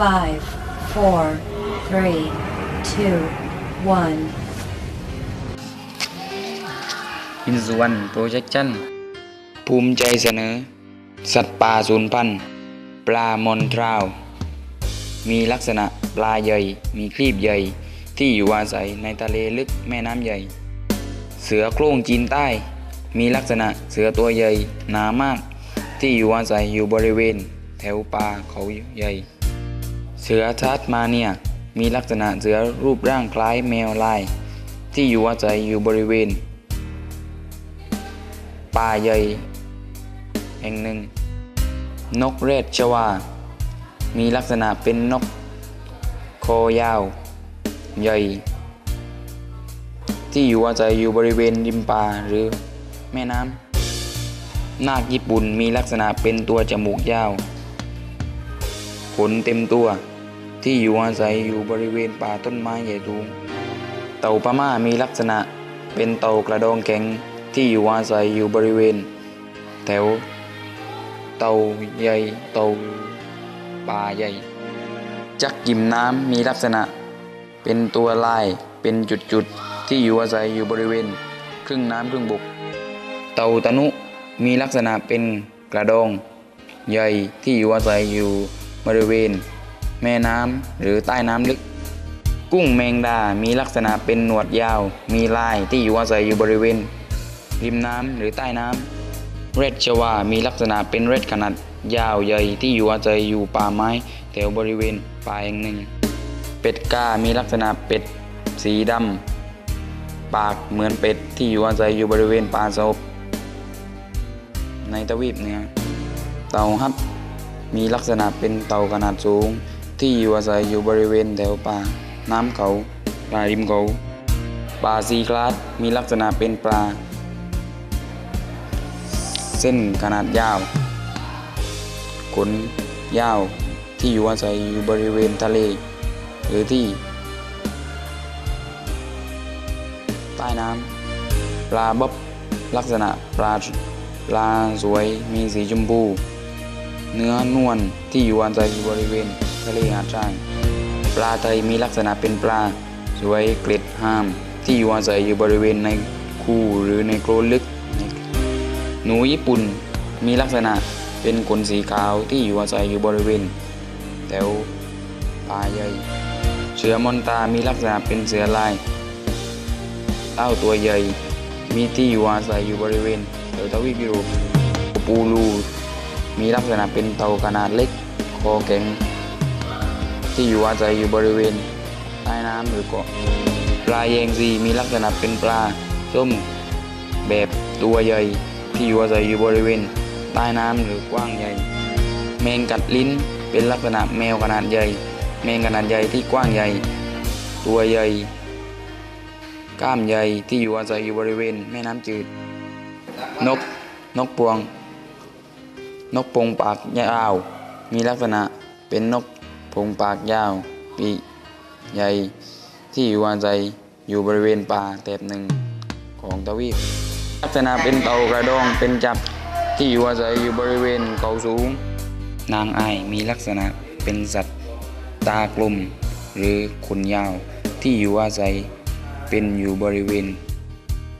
five, four, three, two, one. อินสุวรรณโปรเจคชั่นภูมิใจเสนอ สัตว์ป่าสูญพันธุ์ปลามอนทราว มีลักษณะปลาใหญ่ มีครีบใหญ่ ที่อยู่อาศัยในทะเลลึกแม่น้ำใหญ่ เสือโคร่งจีนใต้ มีลักษณะเสือตัวใหญ่ หนามาก ที่อยู่อาศัยอยู่บริเวณ แถวป่าเขาใหญ่เสือทัสมาเนียมีลักษณะเสือรูปร่างคล้ายแมวลาย ที่อยู่อาศัยอยู่บริเวณ ป่าใหญ่แห่งหนึ่ง นกเรศชวา มีลักษณะเป็นนกคอยาว ใหญ่ ที่อยู่อาศัยอยู่บริเวณริมป่าหรือแม่น้ำ นาคญี่ปุ่นมีลักษณะเป็นตัวจมูกยาว ขนเต็มตัว ที่อยู่อาศัยอยู่บริเวณป่าต้นไม้ใหญ่สูง เต่าพม่ามีลักษณะเป็นเต่ากระดองแข็งที่อยู่อาศัยอยู่บริเวณ แถว เต่าใหญ่เต่าป่าใหญ่ จักกิมน้ำมีลักษณะ เป็นตัวลายเป็นจุดๆที่อยู่อาศัยอยู่บริเวณ ครึ่งน้ำครึ่งบก เต่าตะนุมีลักษณะเป็นกระดอง ใหญ่ที่อยู่อาศัยอยู่บริเวณ แม่น้ำหรือใต้น้ำลึก กุ้งแมงดา มีลักษณะเป็นหนวดยาว มีลายที่อยู่อาศัยอยู่บริเวณ ริมน้ำหรือใต้น้ำเรดชวา มีลักษณะเป็นเรดขนาดยาวใหญ่ที่อยู่อาศัยอยู่ป่าไม้ แถวบริเวณป่าแห่งหนึ่ง เป็ดกา มีลักษณะเป็ด สีดำปากเหมือนเป็ดที่อยู่อาศัยอยู่บริเวณป่าสบในทวีปเหนือเต่าฮับมีลักษณะเป็นเต่าขนาดสูง ที่อยู่อาศัยอยู่บริเวณแถวป่า น้ำเขาป่าริมเขาปลาซีกลาสมีลักษณะเป็นปลา เส้นขนาดยาว ขนยาวที่อยู่อาศัยอยู่บริเวณทะเล หรือที่ ใต้น้ำปลาบ๊อบลักษณะปลาปลาสวยมีสีชมพู เนื้อนวลที่อยู่อาศัยอยู่บริเวณ ทะเลหาดทราย ปลาไทยมีลักษณะเป็นปลา สวยเกล็ดห้าม ที่อยู่อาศัยอยู่บริเวณในคูหรือในโคลนลึก หนูญี่ปุ่นมีลักษณะเป็นขนสีขาวที่อยู่อาศัยอยู่บริเวณแถวป่าใหญ่เสือมอนตามีลักษณะเป็นเสือลายเต้าตัวใหญ่ มีที่อยู่อาศัยอยู่บริเวณแถวทวีปยุโรปปูลูมีลักษณะเป็นเต่าขนาดเล็ก คอแข็ง ที่อยู่อาศัยอยู่บริเวณใต้น้ำหรือเกาะปลาแยงซีมีลักษณะเป็นปลาส้มแบบตัวใหญ่ที่อยู่อาศัยอยู่บริเวณใต้น้ำหรือกว้างใหญ่ แมงกัดลิ้นเป็นลักษณะแมวขนาดใหญ่ แมงขนาดใหญ่ที่กว้างใหญ่ ตัวใหญ่กล้ามใหญ่ที่อยู่อาศัยอยู่บริเวณแม่น้ำจืด นกนกพวง นกพงปากยาวมีลักษณะเป็นนก พงปากยาวปีใหญ่ที่อยู่อาศัยอยู่บริเวณป่าแถบหนึ่งของทวีปลักษณะเป็นเต่ากระดองเป็นจับที่อยู่อาศัยอยู่บริเวณเขาสูง นางไอมีลักษณะเป็นสัตว์ตากลม หรือขนยาวที่อยู่อาศัยเป็นอยู่บริเวณ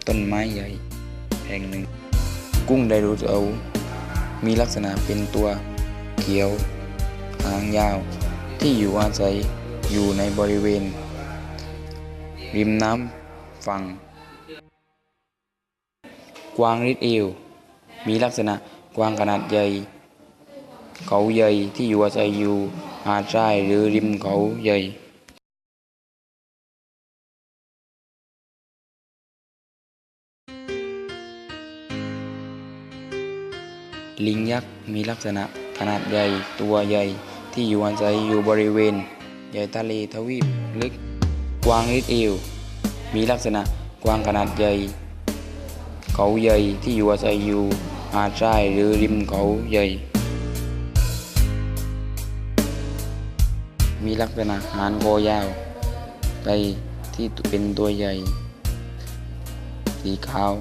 ต้นไม้ใหญ่แห่งหนึ่ง กุ้งไดโนเสาร์มีลักษณะเป็นตัวเขียว หางยาว ที่อยู่อาศัยอยู่ในบริเวณ ริมน้ำฝั่ง กวางริดเอว มีลักษณะกวางขนาดใหญ่ เขาใหญ่ที่อยู่อาศัยอยู่หาดทรายหรือริมเขาใหญ่ลิงยักษ์มีลักษณะขนาดใหญ่ตัวใหญ่ ที่อยู่อาศัยอยู่บริเวณใหญ่ทะเลทวีปลึกกวางริดเอว มีลักษณะกวางขนาดใหญ่ เขาใหญ่ที่อยู่อาศัยอยู่หาดทรายหรือริมเขาใหญ่ มีลักษณะหางคอยาวไกที่เป็นตัวใหญ่ สีขาว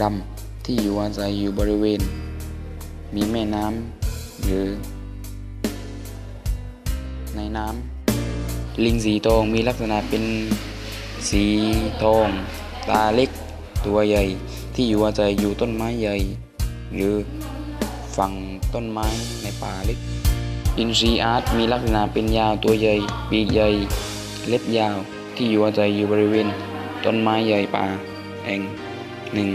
ดำที่อยู่อาศัยอยู่บริเวณ มีแม่น้ำหรือ ในน้ำลิงสีทองมีลักษณะเป็นสีทอง ตาเล็ก ตัวใหญ่ ที่อยู่อาศัยอยู่ต้นไม้ใหญ่ หรือฝั่งต้นไม้ในป่าเล็ก อินทรีอาร์ตมีลักษณะเป็นยาวตัวใหญ่ ปีกใหญ่ เล็บยาวที่อยู่อาศัยอยู่บริเวณ ต้นไม้ใหญ่ป่าแห่งหนึ่ง